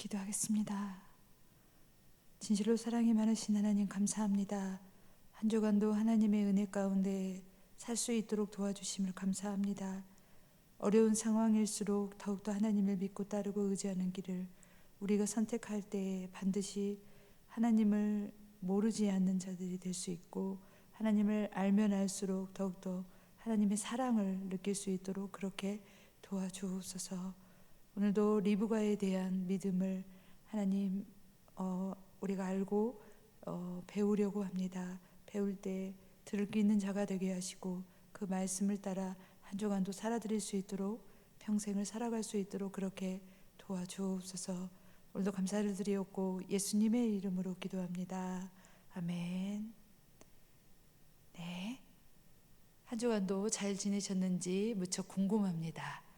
기도하겠습니다. 진실로 사랑이 많으신 하나님 감사합니다. 한 주간도 하나님의 은혜 가운데 살 수 있도록 도와주심을 감사합니다. 어려운 상황일수록 더욱더 하나님을 믿고 따르고 의지하는 길을 우리가 선택할 때에 반드시 하나님을 모르지 않는 자들이 될 수 있고 하나님을 알면 알수록 더욱더 하나님의 사랑을 느낄 수 있도록 그렇게 도와주옵소서. 오늘도 리브가에 대한 믿음을 하나님 어, 우리가 알고 어, 배우려고 합니다. 배울 때 들을 수 있는 자가 되게 하시고 그 말씀을 따라 한 주간도 살아드릴 수 있도록 평생을 살아갈 수 있도록 그렇게 도와주옵소서. 오늘도 감사를 드리옵고 예수님의 이름으로 기도합니다. 아멘. 네. 한 주간도 잘 지내셨는지 무척 궁금합니다.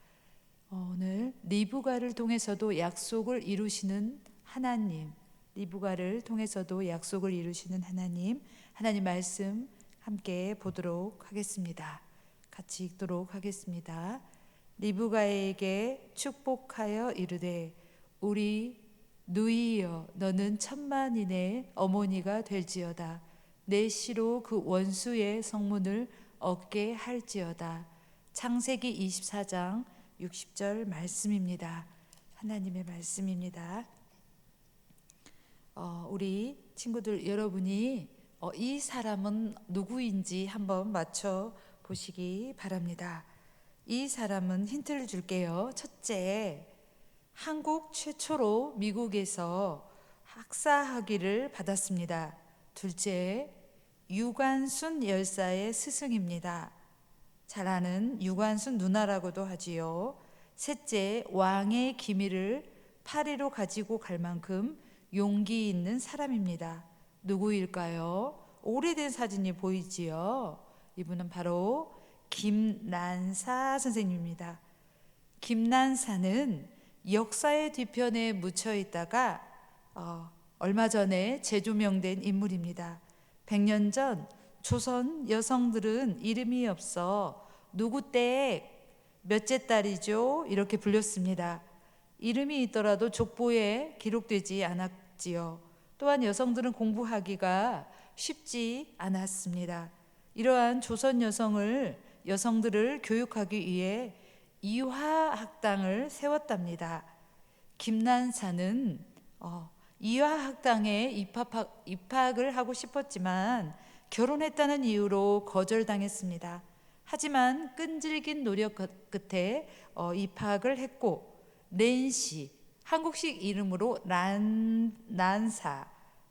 어, 오늘 리브가를 통해서도 약속을 이루시는 하나님, 리브가를 통해서도 약속을 이루시는 하나님, 하나님 말씀 함께 보도록 하겠습니다. 같이 읽도록 하겠습니다. 리브가에게 축복하여 이르되 우리 누이여 너는 천만인의 어머니가 될지어다 내 시로 그 원수의 성문을 얻게 할지어다 창세기 24장 60절 말씀입니다. 하나님의 말씀입니다. 어, 우리 친구들 여러분이 어, 이 사람은 누구인지 한번 맞춰 보시기 바랍니다. 이 사람은 힌트를 줄게요. 첫째, 한국 최초로 미국에서 학사학위를 받았습니다. 둘째, 유관순 열사의 스승입니다. 잘 아는 유관순 누나라고도 하지요. 셋째, 왕의 기밀을 파리로 가지고 갈 만큼 용기 있는 사람입니다. 누구일까요? 오래된 사진이 보이지요. 이분은 바로 김난사 선생님입니다. 김난사는 역사의 뒤편에 묻혀 있다가 어, 얼마 전에 재조명된 인물입니다. 100년 전 조선 여성들은 이름이 없어 누구 때 몇째 딸이죠? 이렇게 불렸습니다. 이름이 있더라도 족보에 기록되지 않았지요. 또한 여성들은 공부하기가 쉽지 않았습니다. 이러한 조선 여성을 여성들을 교육하기 위해 이화학당을 세웠답니다. 김난사는 어, 이화학당에 입학, 입학을 하고 싶었지만 결혼했다는 이유로 거절당했습니다. 하지만 끈질긴 노력 끝에 어, 입학을 했고 낸시 한국식 이름으로 란 난사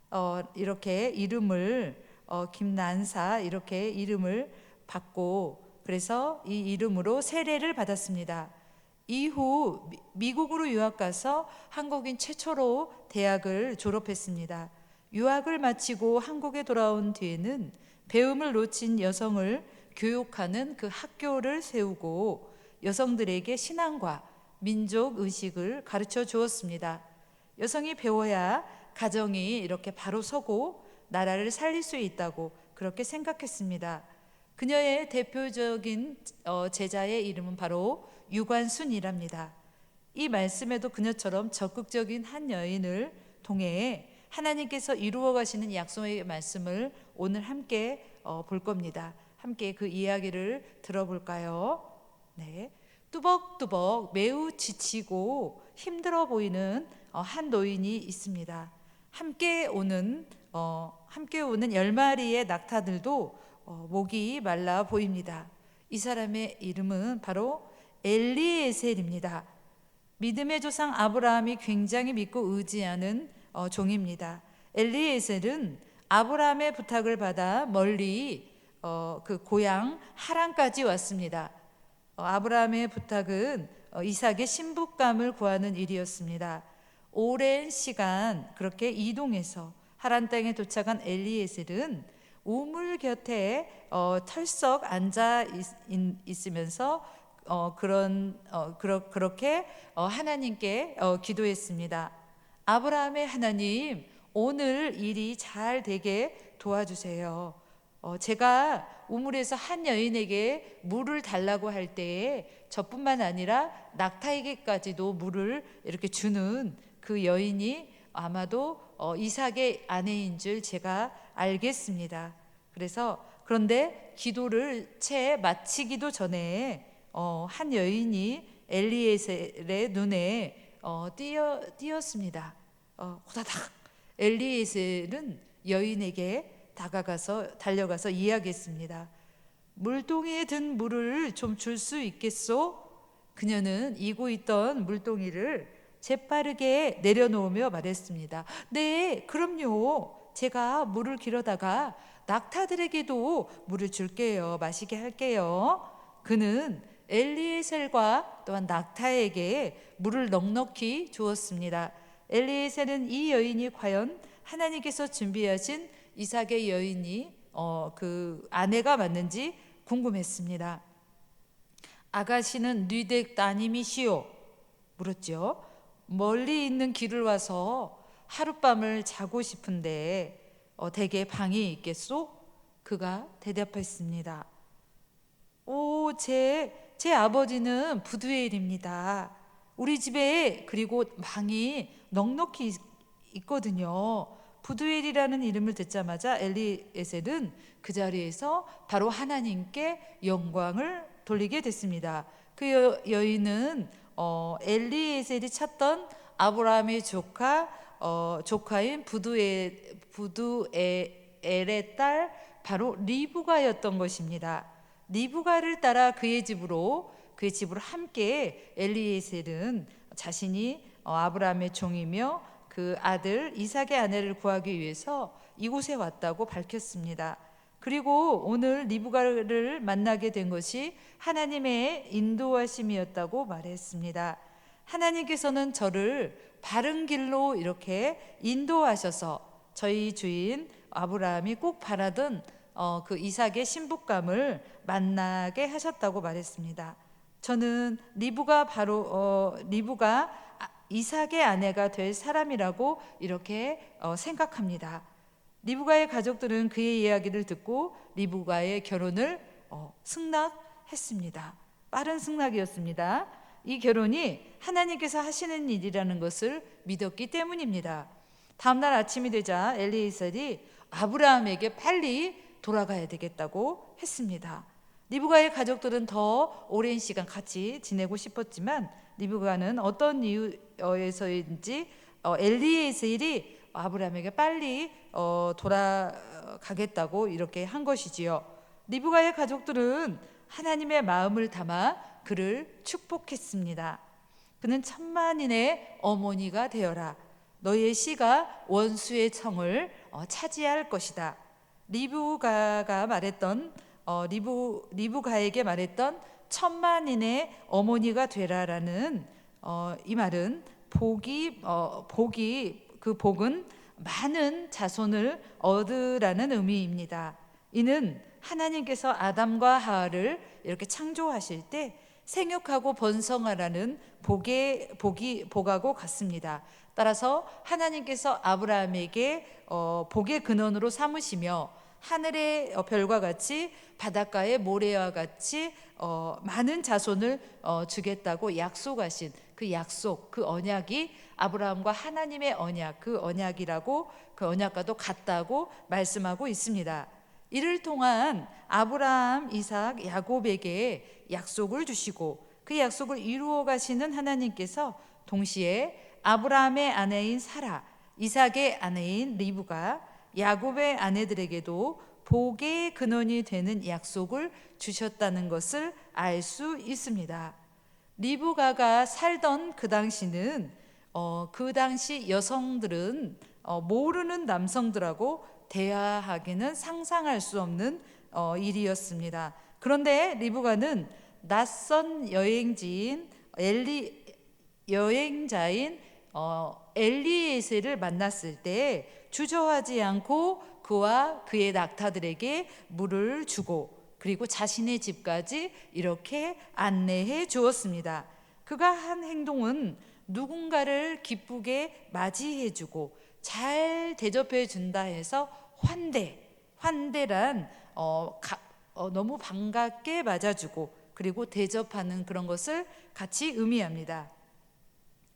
어, 이렇게 이름을 어, 김난사 이렇게 이름을 받고 그래서 이 이름으로 세례를 받았습니다. 이후 미국으로 유학 가서 한국인 최초로 대학을 졸업했습니다. 유학을 마치고 한국에 돌아온 뒤에는 배움을 놓친 여성을 교육하는 그 학교를 세우고 여성들에게 신앙과 민족 의식을 가르쳐 주었습니다. 여성이 배워야 가정이 이렇게 바로 서고 나라를 살릴 수 있다고 그렇게 생각했습니다. 그녀의 대표적인 어, 제자의 이름은 바로 유관순이랍니다. 이 말씀에도 그녀처럼 적극적인 한 여인을 통해 하나님께서 이루어 가시는 약속의 말씀을 오늘 함께 어, 볼 겁니다. 함께 그 이야기를 들어볼까요? 네. 뚜벅뚜벅 매우 지치고 힘들어 보이는 어, 한 노인이 있습니다. 함께 오는 어, 함께 오는 열 마리의 낙타들도 어, 목이 말라 보입니다. 이 사람의 이름은 바로 엘리에셀입니다. 믿음의 조상 아브라함이 굉장히 믿고 의지하는 어, 종입니다. 엘리에셀은 아브라함의 부탁을 받아 멀리 어, 그 고향 하란까지 왔습니다. 어, 아브라함의 부탁은 어, 이삭의 신부감을 구하는 일이었습니다. 오랜 시간 그렇게 이동해서 하란 땅에 도착한 엘리에셀은 우물 곁에 어, 털썩 앉아 있, 으면서 어, 그런 어, 그러, 그렇게 어, 하나님께 어, 기도했습니다. 아브라함의 하나님, 오늘 일이 잘 되게 도와주세요. 어, 제가 우물에서 한 여인에게 물을 달라고 할 때에 저뿐만 아니라 낙타에게까지도 물을 이렇게 주는 그그 여인이 아마도 어, 이삭의 아내인 줄 제가 알겠습니다. 그래서 그런데 기도를 채 마치기도 전에 어, 한 여인이 엘리에셀의 눈에 어, 띄어, 띄었습니다. 어, 후다닥 엘리에셀은 여인에게 다가가서 달려가서 이야기했습니다. 물동이에 든 물을 좀 줄 수 있겠소? 그녀는 이고 있던 물동이를 재빠르게 내려놓으며 말했습니다. 네, 그럼요. 제가 물을 길어다가 낙타들에게도 물을 줄게요. 마시게 할게요. 그는 엘리에셀과 또한 낙타에게 물을 넉넉히 주었습니다. 엘리에셀은 이 여인이 과연 하나님께서 준비하신 이삭의 여인이 어, 그 아내가 맞는지 궁금했습니다. 아가씨는 뉘덱 따님이시오? 물었죠. 멀리 있는 길을 와서 하룻밤을 자고 싶은데 어, 댁에 방이 있겠소? 그가 대답했습니다. 오, 제, 제 아버지는 부두엘입니다. 우리 집에 그리고 방이 넉넉히 있- 있거든요. 부두엘이라는 이름을 듣자마자 엘리에셀은 그 자리에서 바로 하나님께 영광을 돌리게 됐습니다. 그 여, 여인은 어, 엘리에셀이 찾던 아브라함의 조카 어, 조카인 부두엘 부두엘의 딸 바로 리브가였던 것입니다. 리브가를 따라 그의 집으로 그의 집으로 함께 엘리에셀은 자신이 어, 아브라함의 종이며 그 아들 이삭의 아내를 구하기 위해서 이곳에 왔다고 밝혔습니다. 그리고 오늘 리브가를 만나게 된 것이 하나님의 인도하심이었다고 말했습니다. 하나님께서는 저를 바른 길로 이렇게 인도하셔서 저희 주인 아브라함이 꼭 바라던 어, 그 이삭의 신부감을 만나게 하셨다고 말했습니다. 저는 리브가 바로 어, 리브가 아- 이삭의 아내가 될 사람이라고 이렇게 어, 생각합니다. 리브가의 가족들은 그의 이야기를 듣고 리브가의 결혼을 어, 승낙했습니다. 빠른 승낙이었습니다. 이 결혼이 하나님께서 하시는 일이라는 것을 믿었기 때문입니다. 다음 날 아침이 되자 엘리에셀이 아브라함에게 빨리 돌아가야 되겠다고 했습니다. 리브가의 가족들은 더 오랜 시간 같이 지내고 싶었지만 리브가는 어떤 이유에서인지 어, 엘리에셀이 아브라함에게 빨리 어, 돌아가겠다고 이렇게 한 것이지요. 리브가의 가족들은 하나님의 마음을 담아 그를 축복했습니다. 그는 천만인의 어머니가 되어라. 너의 씨가 원수의 청을 어, 차지할 것이다. 리브가가 말했던 어, 리브 리브가에게 말했던 천만인의 어머니가 되라라는 어, 이 말은 복이 어, 복이 그 복은 많은 자손을 얻으라는 의미입니다. 이는 하나님께서 아담과 하와를 이렇게 창조하실 때 생육하고 번성하라는 복의 복이 복하고 같습니다. 따라서 하나님께서 아브라함에게 어, 복의 근원으로 삼으시며 하늘의 어, 별과 같이 바닷가의 모래와 같이 어, 많은 자손을 어, 주겠다고 약속하신 그 약속, 그 언약이 아브라함과 하나님의 언약, 그 언약이라고 그 언약과도 같다고 말씀하고 있습니다. 이를 통한 아브라함, 이삭, 야곱에게 약속을 주시고 그 약속을 이루어 가시는 하나님께서 동시에 아브라함의 아내인 사라, 이삭의 아내인 리브가 야곱의 아내들에게도 복의 근원이 되는 약속을 주셨다는 것을 알 수 있습니다. 리브가가 살던 그 당시는 어, 그 당시 여성들은 어, 모르는 남성들하고 대화하기는 상상할 수 없는 어, 일이었습니다. 그런데 리브가는 낯선 여행지인 엘리 여행자인 어, 엘리에셀을 만났을 때 주저하지 않고 그와 그의 낙타들에게 물을 주고 그리고 자신의 집까지 이렇게 안내해 주었습니다. 그가 한 행동은 누군가를 기쁘게 맞이해 주고 잘 대접해 준다 해서 환대, 환대란 어, 가, 어, 너무 반갑게 맞아주고 그리고 대접하는 그런 것을 같이 의미합니다.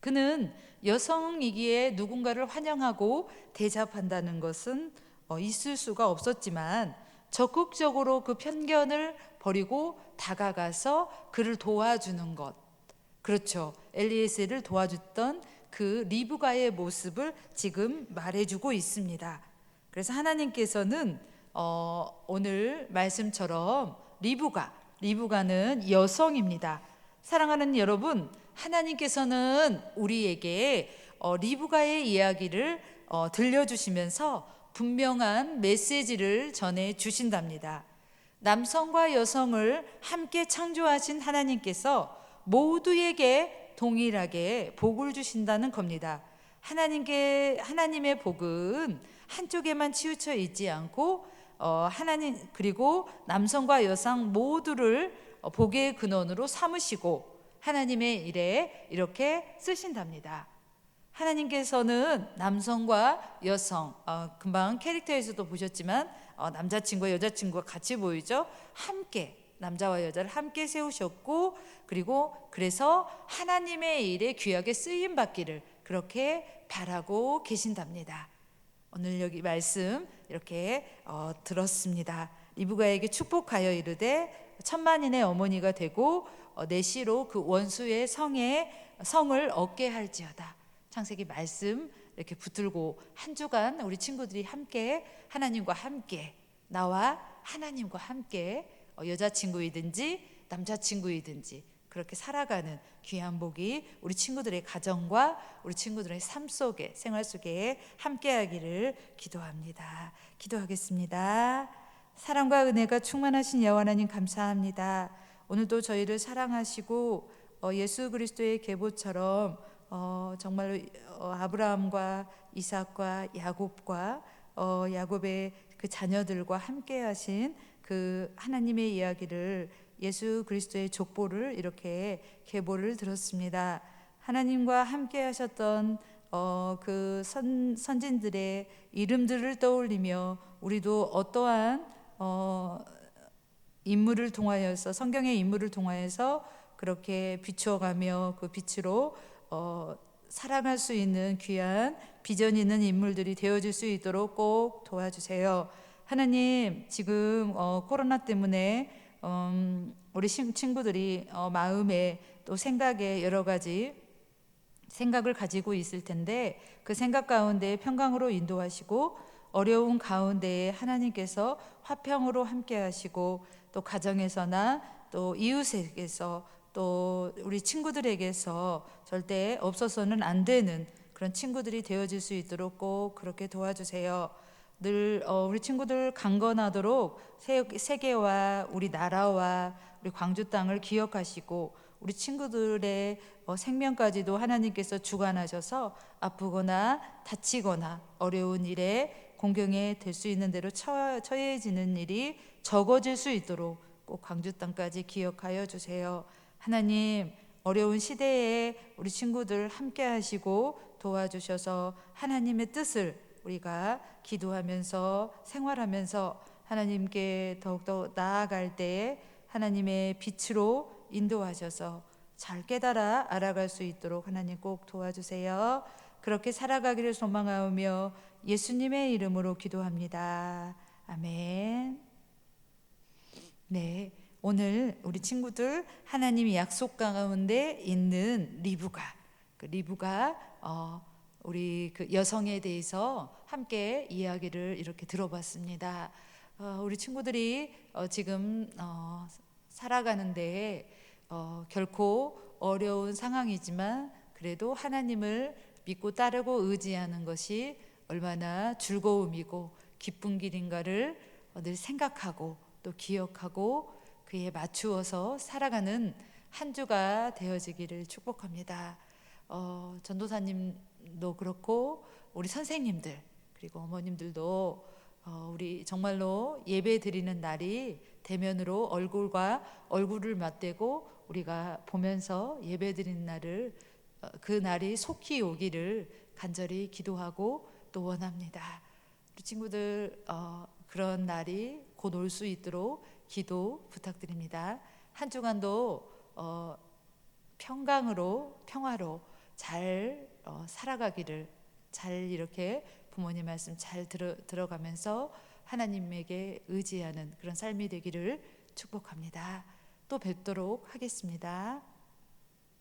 그는 여성이기에 누군가를 환영하고 대접한다는 것은 어, 있을 수가 없었지만 적극적으로 그 편견을 버리고 다가가서 그를 도와주는 것. 그렇죠. 엘리에셀을 도와줬던 그 리브가의 모습을 지금 말해주고 있습니다. 그래서 하나님께서는 어, 오늘 말씀처럼 리브가, 리브가는 여성입니다. 사랑하는 여러분, 하나님께서는 우리에게 어, 리브가의 이야기를 어, 들려주시면서 분명한 메시지를 전해 주신답니다. 남성과 여성을 함께 창조하신 하나님께서 모두에게 동일하게 복을 주신다는 겁니다. 하나님께 하나님의 복은 한쪽에만 치우쳐 있지 않고 어, 하나님 그리고 남성과 여성 모두를 어, 복의 근원으로 삼으시고 하나님의 일에 이렇게 쓰신답니다. 하나님께서는 남성과 여성, 어, 금방 캐릭터에서도 보셨지만 어, 남자친구와 여자친구가 같이 보이죠. 함께 남자와 여자를 함께 세우셨고 그리고 그래서 하나님의 일에 귀하게 쓰임 받기를 그렇게 바라고 계신답니다. 오늘 여기 말씀 이렇게 어, 들었습니다. 리브가에게 축복하여 이르되 천만인의 어머니가 되고 어, 내 시로 그 원수의 성에 성을 얻게 할지어다. 창세기 말씀 이렇게 붙들고 한 주간 우리 친구들이 함께 하나님과 함께 나와 하나님과 함께 어, 여자친구이든지 남자친구이든지 그렇게 살아가는 귀한 복이 우리 친구들의 가정과 우리 친구들의 삶 속에 생활 속에 함께하기를 기도합니다. 기도하겠습니다. 사랑과 은혜가 충만하신 여호와 하나님 감사합니다. 오늘도 저희를 사랑하시고 어, 예수 그리스도의 계보처럼 어, 정말 어, 아브라함과 이삭과 야곱과 어, 야곱의 그 자녀들과 함께 하신 그 하나님의 이야기를 예수 그리스도의 족보를 이렇게 계보를 들었습니다. 하나님과 함께 하셨던 어, 그 선, 선진들의 이름들을 떠올리며 우리도 어떠한 어, 인물을 통하여서 성경의 인물을 통하여서 그렇게 비추어가며 그 빛으로 어, 사랑할 수 있는 귀한 비전 있는 인물들이 되어질 수 있도록 꼭 도와주세요. 하나님 지금 어, 코로나 때문에 음, 우리 친구들이 어, 마음에 또 생각에 여러 가지 생각을 가지고 있을 텐데 그 생각 가운데 평강으로 인도하시고 어려운 가운데에 하나님께서 화평으로 함께 하시고 또 가정에서나 또 이웃에게서 또 우리 친구들에게서 절대 없어서는 안 되는 그런 친구들이 되어질 수 있도록 꼭 그렇게 도와주세요. 늘 어, 우리 친구들 강건하도록 세계와 우리 나라와 우리 광주 땅을 기억하시고 우리 친구들의 어, 생명까지도 하나님께서 주관하셔서 아프거나 다치거나 어려운 일에 공경에 될 수 있는 대로 처, 처해지는 일이 적어질 수 있도록 꼭 광주 땅까지 기억하여 주세요. 하나님 어려운 시대에 우리 친구들 함께 하시고 도와주셔서 하나님의 뜻을 우리가 기도하면서 생활하면서 하나님께 더욱더 나아갈 때에 하나님의 빛으로 인도하셔서 잘 깨달아 알아갈 수 있도록 하나님 꼭 도와주세요. 그렇게 살아가기를 소망하며 예수님의 이름으로 기도합니다. 아멘. 네. 오늘 우리 친구들 하나님이 약속 가운데 있는 리브가 그 리브가 어, 우리 그 여성에 대해서 함께 이야기를 이렇게 들어봤습니다. 어, 우리 친구들이 어, 지금 어, 살아가는데 어, 결코 어려운 상황이지만 그래도 하나님을 믿고 따르고 의지하는 것이 얼마나 즐거움이고 기쁜 길인가를 늘 생각하고 또 기억하고 그에 맞추어서 살아가는 한 주가 되어지기를 축복합니다. 어, 전도사님도 그렇고 우리 선생님들 그리고 어머님들도 어, 우리 정말로 예배 드리는 날이 대면으로 얼굴과 얼굴을 맞대고 우리가 보면서 예배 드리는 날을 어, 그 날이 속히 오기를 간절히 기도하고 또 원합니다. 친구들 어, 그런 날이 곧 올 수 있도록 기도 부탁드립니다. 한 주간도 어, 평강으로 평화로 잘 어, 살아가기를 잘 이렇게 부모님 말씀 잘 들어, 들어가면서 하나님에게 의지하는 그런 삶이 되기를 축복합니다. 또 뵙도록 하겠습니다.